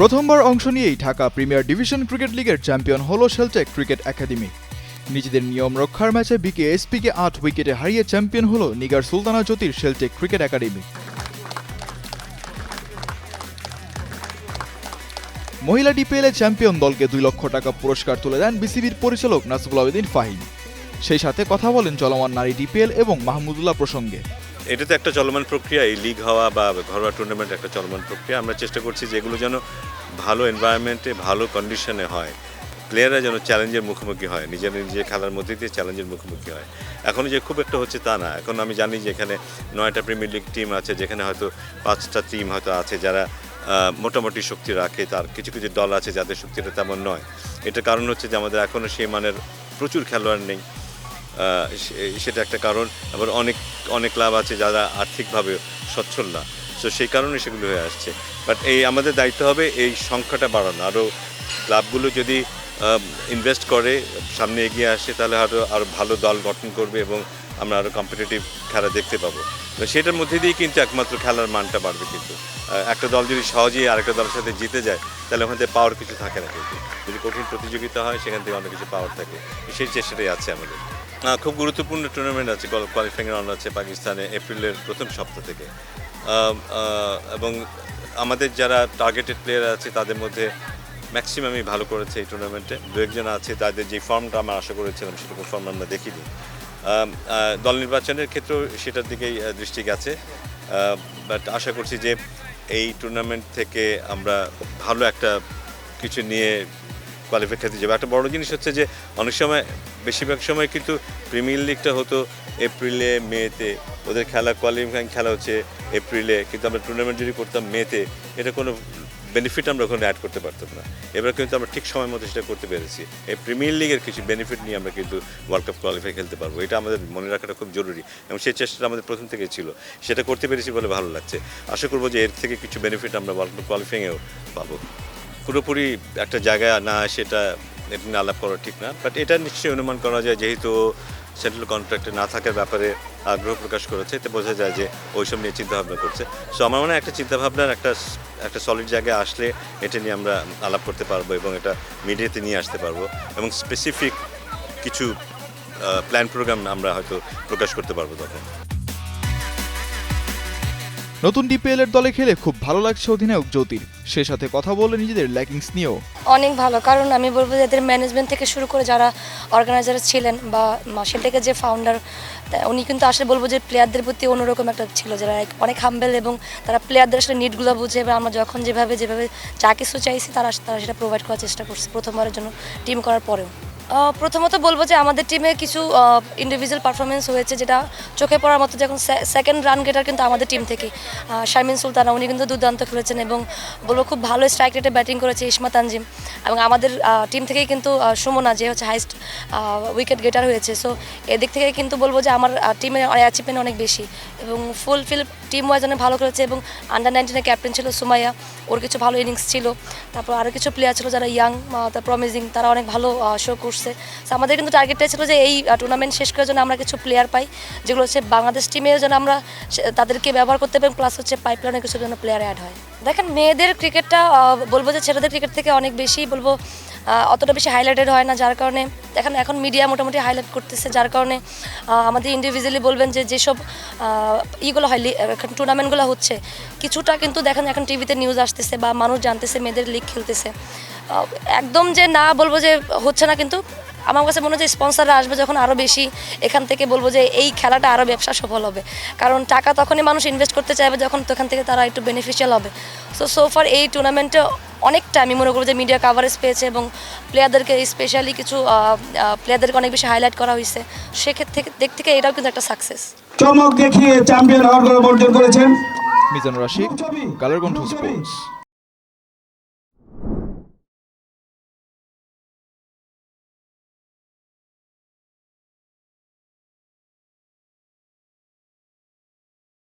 প্রথমবার অংশ নিয়েই ঢাকা প্রিমিয়ার ডিভিশন ক্রিকেট লিগের চ্যাম্পিয়ন হলো শেলটেক ক্রিকেট একাডেমি। নিজেদের নিয়ম রক্ষার ম্যাচে বিকে এসপিকে আট উইকেটে হারিয়ে চ্যাম্পিয়ন হলো নিগার সুলতানা জ্যোতির শেলটেক ক্রিকেট একাডেমি। মহিলা ডিপিএলে চ্যাম্পিয়ন দলকে দুই লক্ষ টাকা পুরস্কার তুলে দেন বিসিবির পরিচালক নাসবুল আবেদিন ফাহিম। সেই সাথে কথা বলেন চলমান নারী ডিপিএল এবং মাহমুদুল্লাহ প্রসঙ্গে। এটা তো একটা চলমান প্রক্রিয়া, এই লিগ হওয়া বা ঘরোয়া টুর্নামেন্ট একটা চলমান প্রক্রিয়া। আমরা চেষ্টা করছি যে এগুলো যেন ভালো এনভায়রনমেন্টে ভালো কন্ডিশনে হয়। প্লেয়াররা যেন চ্যালেঞ্জের মুখোমুখি হয়, নিজের নিজের খেলার মধ্যে দিয়ে চ্যালেঞ্জের মুখোমুখি হয়। এখন যে খুব একটা হচ্ছে তা না। এখন আমি জানি যে এখানে নয়টা প্রিমিয়ার লিগ টিম আছে, যেখানে হয়তো পাঁচটা টিম হয়তো আছে যারা মোটামুটি শক্তি রাখে। তার কিছু কিছু দল আছে যাদের শক্তিটা তেমন নয়। এটার কারণ হচ্ছে যে আমাদের এখনও সেই মানের প্রচুর খেলোয়াড় নেই। সেটা একটা কারণ। আবার অনেক অনেক ক্লাব আছে যারা আর্থিকভাবে সচ্ছল না। তো সেই কারণে সেগুলো হয়ে আসছে। বাট এই আমাদের দায়িত্ব হবে এই সংখ্যাটা বাড়ানো। আরও ক্লাবগুলো যদি ইনভেস্ট করে, সামনে এগিয়ে আসে, তাহলে আরও আরও ভালো দল গঠন করবে এবং আমরা আরও কম্পিটিটিভ খেলা দেখতে পাবো। তো সেটার মধ্যে দিয়েই কিন্তু একমাত্র খেলার মানটা বাড়বে কিন্তু। একটা দল যদি সহজেই আরেকটা দলের সাথে জিতে যায়, তাহলে ওখান থেকে পাওয়ার কিছু থাকে না কিন্তু। যদি কঠিন প্রতিযোগিতা হয়, সেখান থেকে অনেক কিছু পাওয়ার থাকে। সেই চেষ্টাটাই আছে আমাদের। খুব গুরুত্বপূর্ণ টুর্নামেন্ট আছে কোয়ালিফাইং রাউন্ড আছে পাকিস্তানে এপ্রিলের প্রথম সপ্তাহ থেকে। এবং আমাদের যারা টার্গেটেড প্লেয়ার আছে, তাদের মধ্যে ম্যাক্সিমামই ভালো করেছে এই টুর্নামেন্টে দু একজন আছে, তাদের যে ফর্মটা আমরা আশা করেছিলাম সেরকম ফর্ম আমরা দেখিনি। দল নির্বাচনের ক্ষেত্রেও সেটার দিকেই দৃষ্টি গেছে। বাট আশা করছি যে এই টুর্নামেন্ট থেকে আমরা ভালো একটা কিছু নিয়ে কোয়ালিফাই খেতে যাবে। একটা বড় জিনিস হচ্ছে যে, অনেক সময়, বেশিরভাগ সময় কিন্তু প্রিমিয়ার লিগটা হতো এপ্রিলে মেতে ওদের খেলা কোয়ালিফাইং খেলা হচ্ছে এপ্রিলে, কিন্তু আমরা টুর্নামেন্ট যদি করতাম মেতে, এটা কোনো বেনিফিট আমরা ওখানে অ্যাড করতে পারতাম না। এবার কিন্তু আমরা ঠিক সময় মতো সেটা করতে পেরেছি। এই প্রিমিয়ার লিগের কিছু বেনিফিট নিয়ে আমরা কিন্তু ওয়ার্ল্ড কাপ কোয়ালিফাই খেলতে পারব। এটা আমাদের মনে রাখাটা খুব জরুরি এবং সেই চেষ্টাটা আমাদের প্রথম থেকে ছিল। সেটা করতে পেরেছি বলে ভালো লাগছে। আশা করব যে এর থেকে কিছু বেনিফিট আমরা ওয়ার্ল্ড কাপ কোয়ালিফাইংয়েও পাবো। পুরোপুরি একটা জায়গায় না সেটা এমনি আলাপ করা ঠিক না বাট এটা নিশ্চয়ই অনুমান করা যায় যেহেতু সেন্ট্রাল কন্ট্রাক্টে না থাকার ব্যাপারে আগ্রহ প্রকাশ করেছে। এতে বোঝা যায় যে ওই সব নিয়ে চিন্তাভাবনা করছে। সো আমার মনে হয় একটা চিন্তাভাবনার একটা একটা সলিড জায়গায় আসলে এটা নিয়ে আমরা আলাপ করতে পারব এবং এটা মিডিয়াতে নিয়ে আসতে পারব এবং স্পেসিফিক কিছু প্ল্যান প্রোগ্রাম আমরা হয়তো প্রকাশ করতে পারব তখন। নতুন ডিপিএল এর দলে খেলে খুব ভালো লাগছে অধিনায়ক জ্যোতির। সে সাথে কথা বলে নিজেদের ল্যাকিংস নিয়েও। অনেক ভালো, কারণ আমি বলব যে এদের ম্যানেজমেন্ট থেকে শুরু করে যারা অর্গানাইজার ছিলেন বা মাসেল থেকে যে ফাউন্ডার উনি কিন্তু আসলে বলব যে প্লেয়ারদের প্রতি অন্যরকম একটা ছিল, যারা অনেক হাম্বেল এবং তারা প্লেয়ারদের আসলে নিডগুলো বুঝে এবং আমরা যখন যেভাবে যেভাবে যা কিছু চাইছি তারা তারা সেটা প্রোভাইড করার চেষ্টা করছে প্রথমবারের জন্য টিম করার পরেও। প্রথমত বলব যে আমাদের টিমে কিছু ইন্ডিভিজুয়াল পারফরমেন্স হয়েছে যেটা চোখে পড়ার মতো যখন সেকেন্ড রান গেটার কিন্তু আমাদের টিম থেকে। শারমিন সুলতানা, উনি কিন্তু দুর্দান্ত খেলেছেন এবং বলব খুব ভালো স্ট্রাইক রেটে ব্যাটিং করেছে ইসমা তানজিম এবং আমাদের টিম থেকেই কিন্তু সুমনা যে হচ্ছে হাইস্ট উইকেট গেটার হয়েছে। সো এদিক থেকে কিন্তু বলব যে আমার টিমের অ্যাচিভমেন্ট অনেক বেশি এবং ফুল ফিল টিম ওয়াইজ অনেক ভালো খেলেছে এবং আন্ডার নাইনটিনের ক্যাপ্টেন ছিল সুমাইয়া, ওর কিছু ভালো ইনিংস ছিল। তারপর আরও কিছু প্লেয়ার ছিল যারা ইয়াং তার প্রমিজিং তারা অনেক ভালো শো করছে। So, আমাদের কিন্তু টার্গেটটা ছিল যে এই টুর্নামেন্ট শেষ করার জন্য আমরা কিছু প্লেয়ার পাই, যেগুলো হচ্ছে বাংলাদেশ টিমের জন্য আমরা তাদেরকে ব্যবহার করতে পারি প্লাস হচ্ছে পাইপলাইনে কিছু যেন প্লেয়ার অ্যাড হয়। দেখেন, মেয়েদের ক্রিকেটটা বলব যে ছেলেদের ক্রিকেট থেকে অনেক বেশি বলব অতটা বেশি হাইলাইটেড হয় না, যার কারণে দেখেন এখন মিডিয়া মোটামুটি হাইলাইট করতেছে, যার কারণে আমাদের ইন্ডিভিজুয়ালি বলবেন যে যেসব ইগুলো হয় এখন টুর্নামেন্টগুলো হচ্ছে, কিছুটা কিন্তু দেখেন এখন টিভিতে নিউজ আসতেছে বা মানুষ জানতেছে, মেয়েদের লিগ খেলতেছে। একদম যে না বলব যে হচ্ছে না কিন্তু আমার কাছে মনে হচ্ছে স্পন্সাররা আসবে যখন আরও বেশি এখান থেকে বলব যে এই খেলাটা আরও ব্যবসা সফল হবে। কারণ টাকা তখনই মানুষ ইনভেস্ট করতে চাইবে যখন তখন থেকে তারা একটু বেনিফিশিয়াল হবে। সো সোফার এই টুর্নামেন্টে অনেকটা আমি মনে করব যে মিডিয়া কাভারেজ পেয়েছে এবং প্লেয়ারদেরকে স্পেশালি কিছু প্লেয়ারদেরকে অনেক বেশি হাইলাইট করা হয়েছে। সেক্ষেত্রে দেখ থেকে এটাও কিন্তু একটা সাকসেস চমক দেখিয়ে চ্যাম্পিয়ন হওয়ার গৌরব অর্জন করেছেন। মিজানুর রাশিদ কালার কণ্ঠ স্পোর্টস